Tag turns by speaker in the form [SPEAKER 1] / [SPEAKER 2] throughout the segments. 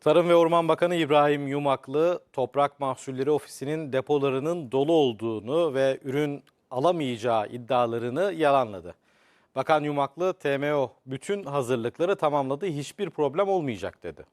[SPEAKER 1] Tarım ve Orman Bakanı İbrahim Yumaklı, Toprak Mahsulleri Ofisi'nin depolarının dolu olduğunu ve ürün alamayacağı iddialarını yalanladı. Bakan Yumaklı, TMO bütün hazırlıkları tamamladı, hiçbir problem olmayacak dedi.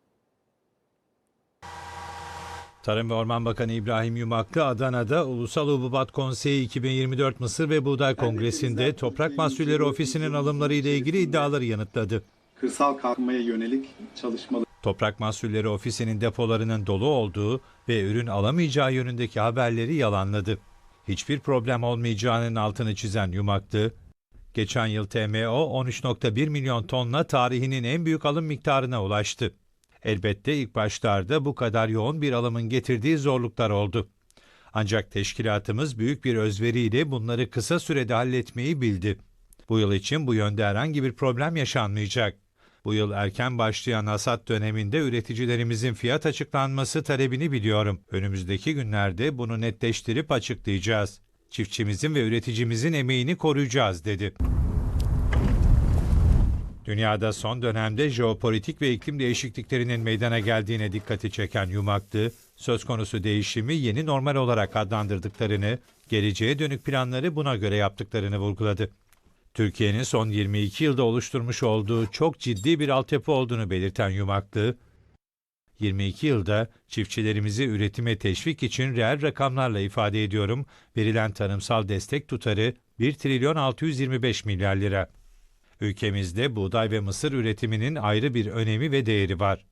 [SPEAKER 2] Tarım ve Orman Bakanı İbrahim Yumaklı Adana'da Ulusal Hububat Konseyi 2024 Mısır ve Buğday Kongresi'nde Toprak Mahsulleri Ofisi'nin alımları ile ilgili iddiaları yanıtladı.
[SPEAKER 3] kırsal kalkınmaya yönelik çalışmaları
[SPEAKER 2] Toprak Mahsulleri Ofisi'nin depolarının dolu olduğu ve ürün alamayacağı yönündeki haberleri yalanladı. Hiçbir problem olmayacağının altını çizen Yumaklı, geçen yıl TMO 13.1 milyon tonla tarihinin en büyük alım miktarına ulaştı. Elbette ilk başlarda bu kadar yoğun bir alımın getirdiği zorluklar oldu. Ancak teşkilatımız büyük bir özveriyle bunları kısa sürede halletmeyi bildi. Bu yıl için bu yönde herhangi bir problem yaşanmayacak. Bu yıl erken başlayan hasat döneminde üreticilerimizin fiyat açıklanması talebini biliyorum. Önümüzdeki günlerde bunu netleştirip açıklayacağız. Çiftçimizin ve üreticimizin emeğini koruyacağız dedi. Dünyada son dönemde jeopolitik ve iklim değişikliklerinin meydana geldiğine dikkati çeken Yumaklı, söz konusu değişimi yeni normal olarak adlandırdıklarını, geleceğe dönük planları buna göre yaptıklarını vurguladı. Türkiye'nin son 22 yılda oluşturmuş olduğu çok ciddi bir altyapı olduğunu belirten Yumaklı, 22 yılda çiftçilerimizi üretime teşvik için reel rakamlarla ifade ediyorum, verilen tarımsal destek tutarı 1 trilyon 625 milyar lira. Ülkemizde buğday ve mısır üretiminin ayrı bir önemi ve değeri var.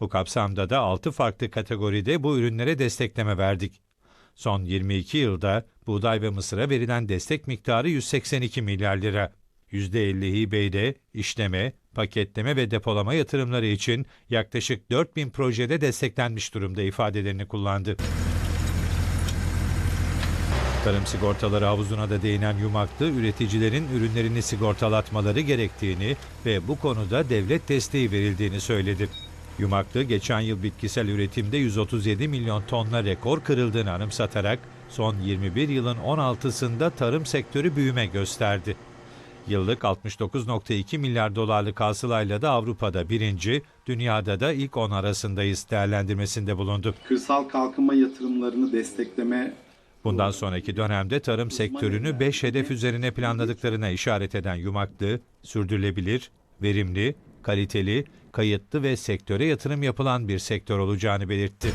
[SPEAKER 2] Bu kapsamda da 6 farklı kategoride bu ürünlere destekleme verdik. Son 22 yılda buğday ve mısıra verilen destek miktarı 182 milyar lira. %50 hibeyle işleme, paketleme ve depolama yatırımları için yaklaşık 4000 projede desteklenmiş durumda ifadelerini kullandı. Tarım sigortaları havuzuna da değinen Yumaklı, üreticilerin ürünlerini sigortalatmaları gerektiğini ve bu konuda devlet desteği verildiğini söyledi. Yumaklı, geçen yıl bitkisel üretimde 137 milyon tonla rekor kırıldığını anımsatarak, son 21 yılın 16'sında tarım sektörü büyüme gösterdi. Yıllık 69.2 milyar dolarlık hasılayla da Avrupa'da birinci, dünyada da ilk 10 arasındayız değerlendirmesinde bulundu.
[SPEAKER 3] kırsal kalkınma yatırımlarını destekleme
[SPEAKER 2] Bundan sonraki dönemde tarım sektörünü 5 hedef üzerine planladıklarına işaret eden Yumaklı, sürdürülebilir, verimli, kaliteli, kayıtlı ve sektöre yatırım yapılan bir sektör olacağını belirtti.